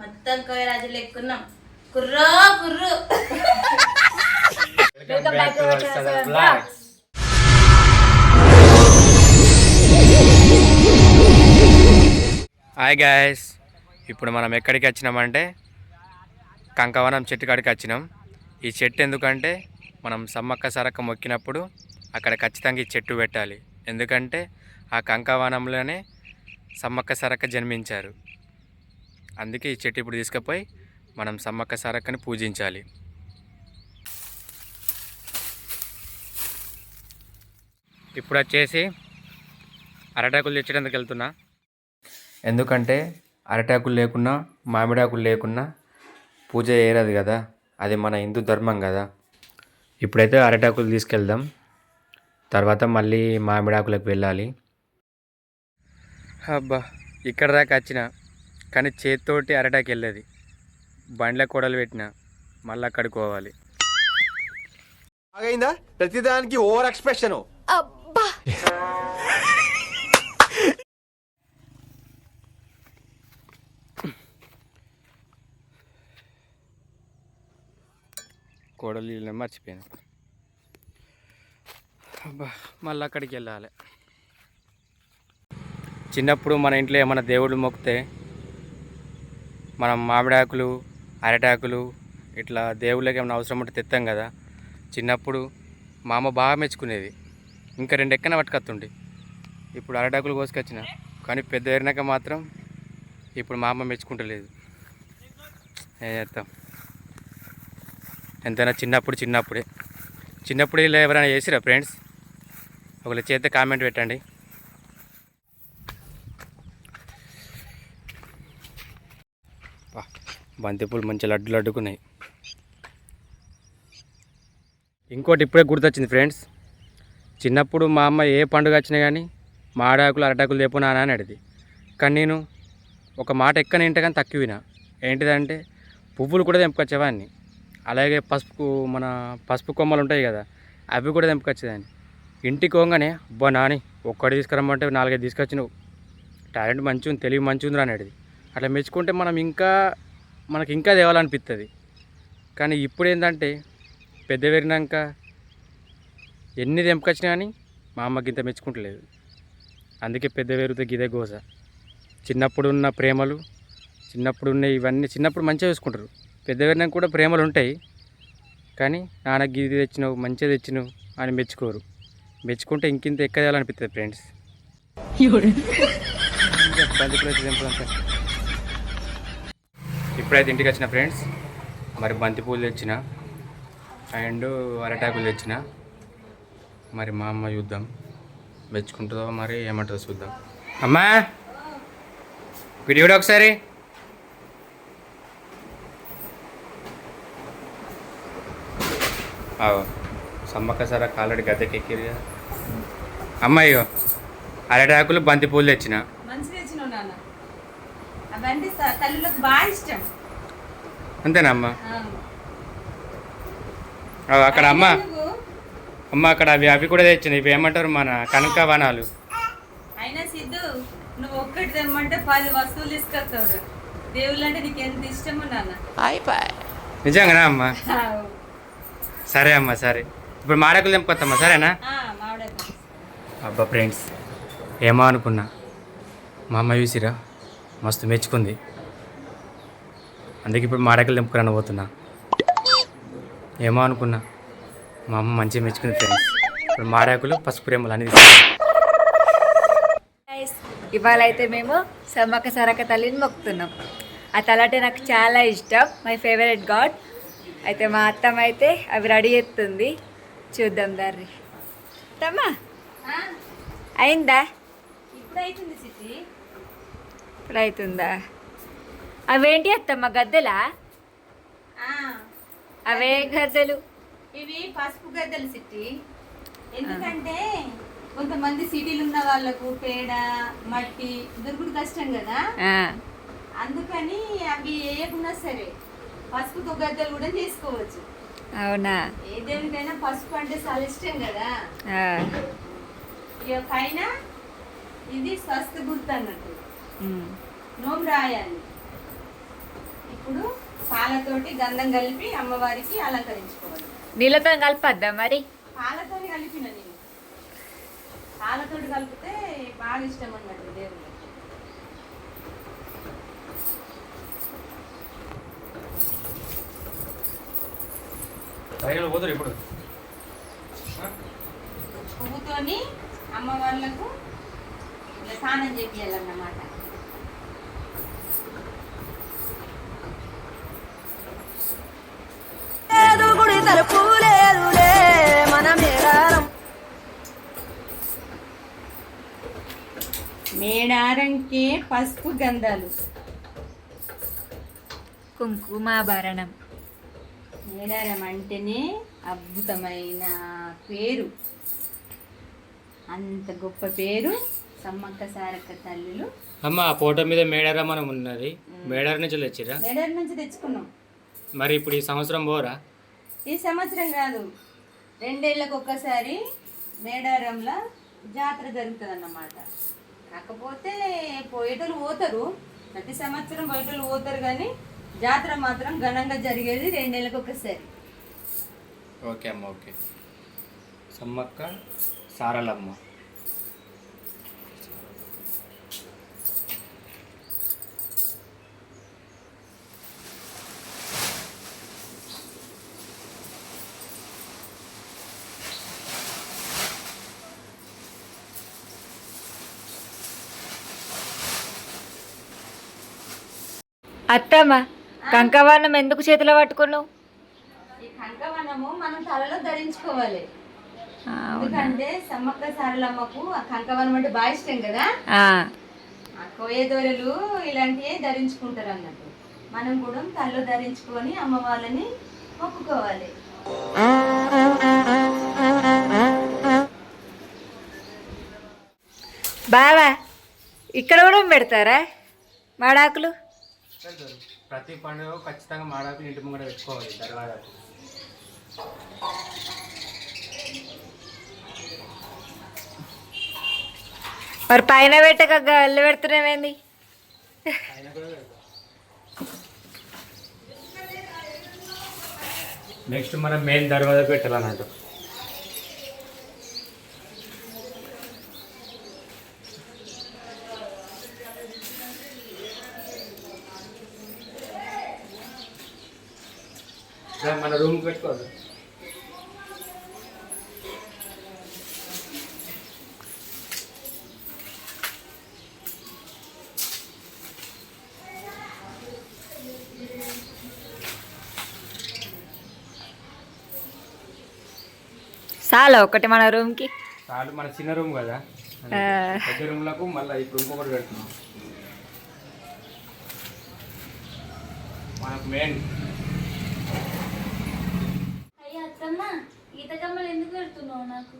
మొత్తం కోయరాజు లెక్కున్నాం కుర్రో కుర్రు. హాయ్ గాయస్ ఇప్పుడు మనం ఎక్కడికి వచ్చినామంటే కంకవనం చెట్టు కాడికి వచ్చినాం. ఈ చెట్టు ఎందుకంటే మనం సమ్మక్క సరక్క మొక్కినప్పుడు అక్కడ ఖచ్చితంగా ఈ చెట్టు పెట్టాలి. ఎందుకంటే ఆ కంకవనంలోనే సమ్మక్క సరక్క జన్మించారు. అందుకే ఈ చెట్టు ఇప్పుడు తీసుకుపోయి మనం సమ్మక్క సరక్కని పూజించాలి. ఇప్పుడు వచ్చేసి అరటాకులు తెచ్చడానికి వెళ్తున్నా. ఎందుకంటే అరటాకులు లేకున్నా మామిడాకులు లేకున్నా పూజ చేయరాదు కదా. అది మన హిందూ ధర్మం కదా. ఇప్పుడైతే అరటాకులు తీసుకెళ్దాం. తర్వాత మళ్ళీ మామిడాకులకు వెళ్ళాలి. అబ్బా ఇక్కడ దాకా వచ్చిన. కానీ చేతితోటి అరటాకు వెళ్ళేది బండ్ల కొడలు పెట్టిన మళ్ళీ అక్కడికి పోవాలి బాగైందా ప్రతిదానికి ఓవర్ ఎక్స్ప్రెషన్. కోడలు వీళ్ళని మర్చిపోయాను. అబ్బా మళ్ళీ అక్కడికి వెళ్ళాలి. చిన్నప్పుడు మన ఇంట్లో ఏమైనా దేవుడు మొక్కితే మనం మామిడాకులు అరటాకులు ఇట్లా దేవుళ్ళకి ఏమైనా అవసరం ఉంటే తెత్తాం కదా. చిన్నప్పుడు మా అమ్మ బాగా మెచ్చుకునేది. ఇంకా రెండు ఎక్కన పట్టుకొస్తుండే. ఇప్పుడు అరటాకులు కోసుకొచ్చిన. కానీ పెద్ద ఎరినాక మాత్రం ఇప్పుడు మా అమ్మ మెచ్చుకుంటలేదు. ఏం చేస్తాం ఎంతైనా చిన్నప్పుడు చిన్నప్పుడే. చిన్నప్పుడు ఇలా ఎవరైనా చేసిరా ఫ్రెండ్స్ ఒకళ్ళ చేత కామెంట్ పెట్టండి. బంతిపూలు మంచి లడ్డు లడ్డుకున్నాయి. ఇంకోటి ఇప్పుడే గుర్తొచ్చింది ఫ్రెండ్స్. చిన్నప్పుడు మా అమ్మ ఏ పండుగ వచ్చినా కానీ మాడాకులు అరటాకులు తెప్పునా అని అడిది కానీ నేను ఒక మాట ఎక్కని ఇంట కానీ తక్కువ వినా ఏంటిదంటే పువ్వులు కూడా తెంపుకొచ్చేవాడిని. అలాగే పసుపు మన పసుపు కొమ్మలు ఉంటాయి కదా అవి కూడా తెంపుకొచ్చేదాన్ని. ఇంటికి పోగానే అబ్బా నాని ఒక్కటి తీసుకురమ్మంటే నాలుగైదు తీసుకొచ్చినావు. టాలెంట్ మంచి ఉంది తెలివి మంచి ఉంది అనేది అట్లా మెచ్చుకుంటే మనం ఇంకా మనకి ఇంకా తేవాలనిపిస్తుంది కానీ ఇప్పుడు ఏంటంటే పెద్ద పెరిగినాక ఎన్ని తెంపుకొచ్చినా కానీ మా అమ్మకి ఇంత మెచ్చుకుంటలేదు. అందుకే పెద్ద పెరిగితే గిదే గోస. చిన్నప్పుడు ఉన్న ప్రేమలు చిన్నప్పుడు ఉన్న ఇవన్నీ చిన్నప్పుడు మంచిగా చూసుకుంటారు. పెద్ద పెరిగినాక కూడా ప్రేమలు ఉంటాయి. కానీ నాన్నకి గిది తెచ్చినావు మంచిగా తెచ్చినావు అని మెచ్చుకోరు. మెచ్చుకుంటే ఇంకింత ఎక్క తేవాలనిపిస్తుంది ఫ్రెండ్స్? తెంపుదంతా. ఇప్పుడైతే ఇంటికి వచ్చిన ఫ్రెండ్స్. మరి బంతిపూలు తెచ్చిన. అండ్ అరటాకులు తెచ్చిన. మరి మా అమ్మ చూద్దాం. మెచ్చుకుంటుందో మరి ఏమంటుందో చూద్దాం. అమ్మా! వీడియో ఒకసారి. సమ్మక్క సార కాలడి గద్దెకి ఎక్కిరు కదా అమ్మాయి అరటాకులు బంతిపూలు తెచ్చిన. అవన్నీ స- తల్లులకు బాగా ఇష్టం. అంతేనా అమ్మ? అక్కడ అమ్మ అమ్మ అక్కడ అవి అవి కూడా తెచ్చిన ఇవి ఏమంటారు మన కనక వనాలు? అయినా సిద్ధు నువ్వు ఒక్కటి తెమ్మంటే పది వస్తువులు తీసుకొస్తావు దేవుళ్ళు అంటే నీకు ఎంత ఇష్టమో నాన్న. నిజంగానా అమ్మ. సరే అమ్మ సరే. ఇప్పుడు మాడకులు తెంపుకొస్తామ్మా సరేనా? అబ్బా ఫ్రెండ్స్ ఏమో అనుకున్నా. మా అమ్మ చూసిరా? మస్తు మెచ్చుకుంది. అందుకే ఇప్పుడు మాడకులు తెంపుకురాను పోతున్నా ఏమో అనుకున్నా. మా అమ్మ మంచిగా మెచ్చుకుంది ఫ్రెండ్స్ ఇప్పుడు మాడాకులు పసుపు ప్రేమలు అనేది Guys, ఇవాళ అయితే మేము సమ్మక్క సరక్క తల్లిని మొక్కుతున్నాం. ఆ తల అంటే నాకు చాలా ఇష్టం. మై ఫేవరెట్ గాడ్ అయితే మా అత్తమ్మ అయితే అవి రెడీ చేస్తుంది. చూద్దాం దారి. అత్తమ్మా ఆ, అయిందా? ఇప్పుడు అవుతుంది సిద్ధి. ఇప్పుడు అవుతుందా అవేంటి అత్తమ్మ గద్దెలా? ఆ, అవే గద్దెలు. ఇవి పసుపు గద్దెలు సిట్టి. ఎందుకంటే కొంతమంది సిటీలు ఉన్న వాళ్ళకు పేడ మట్టి దొరుకుడు కష్టం కదా. అందుకని అవి వేయకుండా సరే పసుపుతో గద్దెలు కూడా చేసుకోవచ్చు. అవునా? ఏ దేవునికైనా పసుపు అంటే చాలా ఇష్టం కదా. పైన ఇది స్వస్థ గుర్తు అన్నట్టు. నోము రాయాలి. పాలతోటి గంధం కలిపి అమ్మవారికి అలంకరించుకోవాలి. నీళ్ళతో కలపద్దా మరి? పాలతోటి కలిపిన నేను. పాలతోటి కలిపితే బాగా ఇష్టం అన్నట్టు పైన పోతారు ఇప్పుడు. పువ్వుతోని అమ్మవార్లకు స్నానం చేపియాలన్నమాట. మేడారంకే పసుపు గంధాలు. కుంకుమాభరణం. మేడారం అంటేనే అద్భుతమైన పేరు. అంత గొప్ప పేరు సమ్మక్క సారక్క తల్లులు. అమ్మ ఆ ఫోటో మీద మేడారమ్మనం ఉన్నది. మేడార నుంచి తెచ్చిరా? మేడారం నుంచి తెచ్చుకున్నాం. మరి ఇప్పుడు ఈ సంవత్సరం పోరా? ఈ సంవత్సరం కాదు రెండేళ్ళకి ఒక్కసారి మేడారంలో జాతర జరుగుతుంది అన్నమాట కాకపోతే పోయేటోళ్ళు పోతారు ప్రతి సంవత్సరం పోయేటోళ్ళు పోతారు కానీ జాతర మాత్రం ఘనంగా జరిగేది రెండేళ్ళకి ఒక్కసారి. ఓకే అమ్మ ఓకే. సమ్మక్క సారలమ్మ. అత్తమ్మ కంకవర్ణం ఎందుకు చేతిలో పట్టుకున్నావు? ఈ కంకవనము మనం తలలో ధరించుకోవాలి. ఎందుకంటే సమ్మక్క సారలమ్మకు ఆ కంకవనం అంటే బాగా ఇష్టం కదా? ఆ, కోయదొరలు ఇలాంటివి ధరించుకుంటారు అన్నట్టు. మనం కూడా తలలో ధరించుకొని అమ్మవాళ్ళని మొక్కుకోవాలి. బావా ఇక్కడ కూడా పెడతారా మాడాకులు? ప్రతి పండుగ ఖచ్చితంగా మాడాకులు ఇంటి ముంగడ పెట్టుకోవాలి దర్వాజాకు మరి పైన పెట్టక గల్లు పెడుతున్నామేంది నెక్స్ట్ మనం మెయిన్ దర్వాజాకు పెట్టాలన్నట్టు. రూమ్కి పెట్టుకోవాలి. చాలా ఒకటి మన రూమ్కి చాలు మన చిన్న రూమ్ కదా. పెద్ద రూమ్లకు మళ్ళీ ఇప్పుడు ఇంకొకటి పెడుతున్నాం మనకు మెయిన్ నాకు?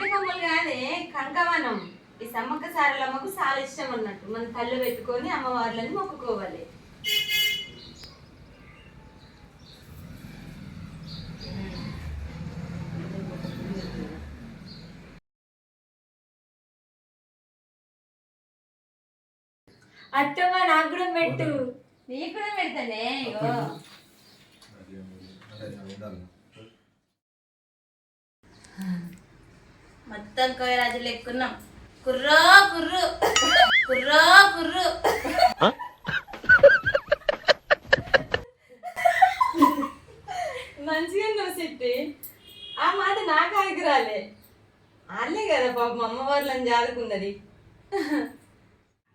కొమ్మలు కాదే కంకవనం. ఈ సమ్మక్క సారలమ్మకు చాలా ఇష్టం అన్నట్టు. మన తల్లు పెట్టుకొని అమ్మవార్లని మొక్కుకోవాలి. అత్తమ్మ నాకు కూడా పెట్టు. నీకు కూడా పెడతానే ఇగో. మొత్తం కోయరాజులు ఎక్కున్నాం. కుర్రో కుర్రు. కుర్రో కుర్రు. మంచిగా నువ్వు సిట్టి ఆ మాట నాకు ఆగి రాలే. వాళ్ళే కదా పాపం అమ్మవార్లను జాదుకున్నది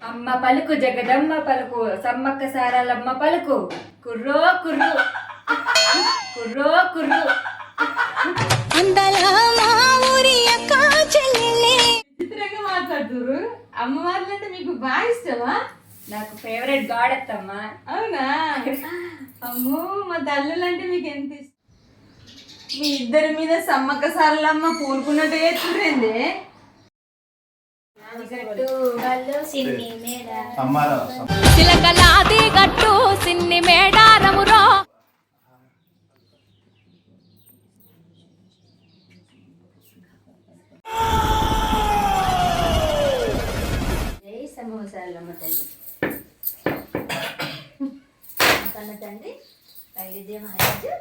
అమ్మ పలుకు జగదమ్మ పలుకు సమ్మక్క సారాలమ్మ పలుకు. కుర్రో కుర్రు. కుర్రో కుర్రు. విచిత్రంగా మాట్లాడుతురు అమ్మవార్లు అంటే మీకు బాగా ఇష్టమా? నాకు ఫేవరెట్ గాడ్ అత్తమ్మ. అవునా? అమ్మో మా తల్లులు అంటే మీకు ఎంత ఇష్టం? మీ ఇద్దరి మీద సమ్మక్క సారలమ్మ చేస్తుండే చిలకలాది గట్టు సిన్ని మేడారమురో. జై సమ్మక్క సారలమ్మ తల్లి కన్న తండ్రి వైద్య మహారాజు.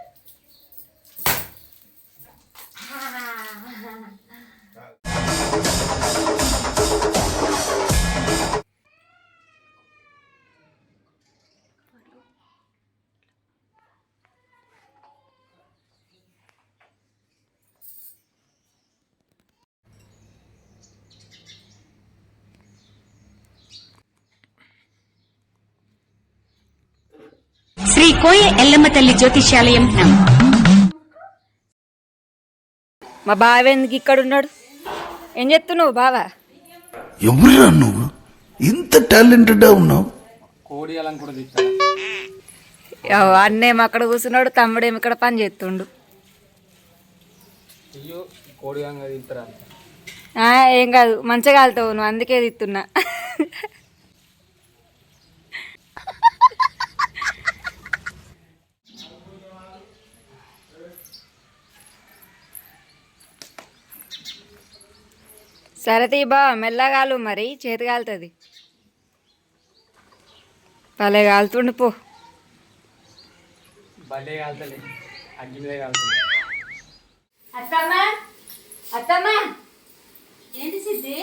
శ్రీ కోయ ఎల్లమ్మ తల్లి జ్యోతిష్యాలయం మా బావ ఎందుకు ఇక్కడ ఉన్నాడు? ఏం చెప్తున్నావు బావా? ఎవరురా నువ్వు? ఇంత టాలెంటెడ్ ఉన్నావు. కోడి అలా కూడా తీస్తాను అన్నేమో అక్కడ కూర్చున్నాడు తమ్ముడేమో ఇక్కడ పని చేస్తుండు? అయ్యో కోడి అంగా తీస్తారా ఆ, ఏం కాదు మంచిగా కాలుతావు నువ్వు అందుకే తిత్తున్నా. సరే తీ బా మెల్లగాలు మరి చేతి కాలుతుంది. భలే కాలుతుండు పో. భలే కాలుతలే అగ్గి మీద కాలుతుంది అత్తమ్మా అత్తమ్మా ఏంటి సిద్ధి?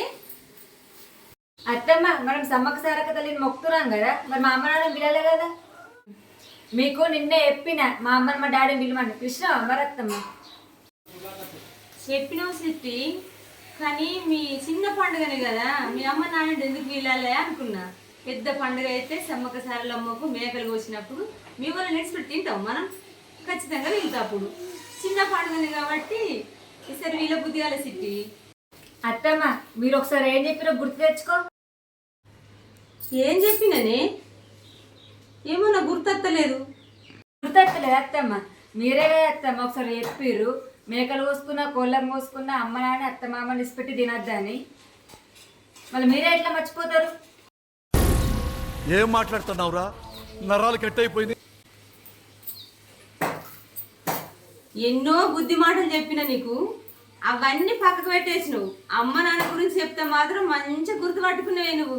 అత్తమ్మ మనం సమ్మక్క సారక్క తల్లిని మొక్కుతున్నాం కదా మరి మా అమ్మ నాన్న పిల్లలే కదా? మీకు నిన్నే చెప్పిన మా అమ్మని మా డాడీని పిలవండి కృష్ణ మరి అత్తమ్మ? చెప్పినావు సిద్ధి. కానీ మీ చిన్న పండుగనే కదా. మీ అమ్మ నాన్న ఎందుకు వీలాలే అనుకున్నా. పెద్ద పండుగ అయితే సమ్మక్క సారలమ్మకు మేకలు కోసినప్పుడు మీ వల్ల నెక్స్ట్ తింటాం మనం. ఖచ్చితంగా వెళ్తాం అప్పుడు. చిన్న పండుగనే కాబట్టి ఈసారి వీళ్ళ బుద్ధి కాలే సిట్టి అత్తమ్మ మీరు ఒకసారి ఏం చెప్పినా గుర్తు తెచ్చుకో. ఏం చెప్పిననే? ఏమో నాకు గుర్తొత్తలేదు గుర్తెత్తలేదు అత్తమ్మ. మీరే అత్తమ్మ ఒకసారి చెప్పిర్రు. మేకలు కోసుకున్నా కోళ్ళం కోసుకున్నా అమ్మ నాన్న అత్త మామని ఇసిపెట్టి తినద్దని మళ్ళీ మీరే ఎట్లా మర్చిపోతారు? ఏం మాట్లాడుతున్నావురా? నరాలు కట్ అయిపోయింది ఎన్నో బుద్ధి మాటలు చెప్పిన నీకు. అవన్నీ పక్కకు పెట్టేసినావు. అమ్మ నాన్న గురించి చెప్తే మాత్రం మంచిగా గుర్తుపట్టుకునేవి నువ్వు.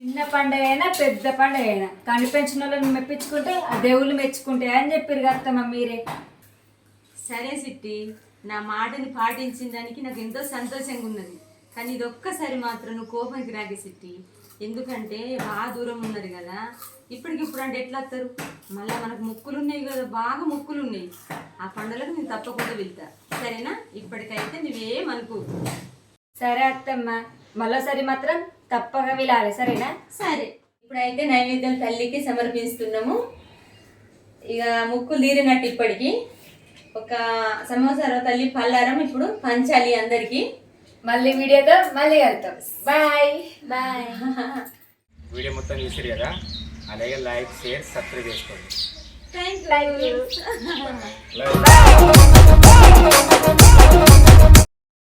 చిన్న పండుగ అయినా పెద్ద పండుగ అయినా కనిపించిన వాళ్ళని మెప్పించుకుంటే ఆ దేవుళ్ళు మెచ్చుకుంటే అని చెప్పారు కదా అత్తమ్మ మీరే. సరే సిట్టి నా మాటని పాటించిన దానికి నాకు ఎంతో సంతోషంగా ఉన్నది కానీ ఇది ఒక్కసారి మాత్రం నువ్వు కోపానికి రాగే సిట్టి. ఎందుకంటే బాగా దూరం ఉన్నది కదా. ఇప్పటికిప్పుడు అంటే ఎట్లా వస్తారు మళ్ళీ మనకు ముక్కులు ఉన్నాయి కదా బాగా ముక్కులు ఉన్నాయి ఆ పండుగలకు నేను తప్పకుండా వెళ్తా. సరేనా? ఇప్పటికైతే నువ్వేమనుకో సరే అత్తమ్మ. మళ్ళీసారి మాత్రం తప్పక వెళ్ళాలి. సరేనా? సరే. ఇప్పుడైతే నైవేద్యం తల్లికి సమర్పిస్తున్నాము. ఇక ముక్కులు తీరినట్టు ఇప్పటికి. ఒక సంవత్సరం తల్లి పల్లారం ఇప్పుడు పంచాలి అందరికి. మళ్ళీ వీడియోతో మళ్ళీ వెళ్తాం బాయ్ బాయ్ వీడియో మొత్తం చూసారు కదా? అలాగే లైక్ షేర్ సబ్స్క్రైబ్ చేసుకోండి. Thank you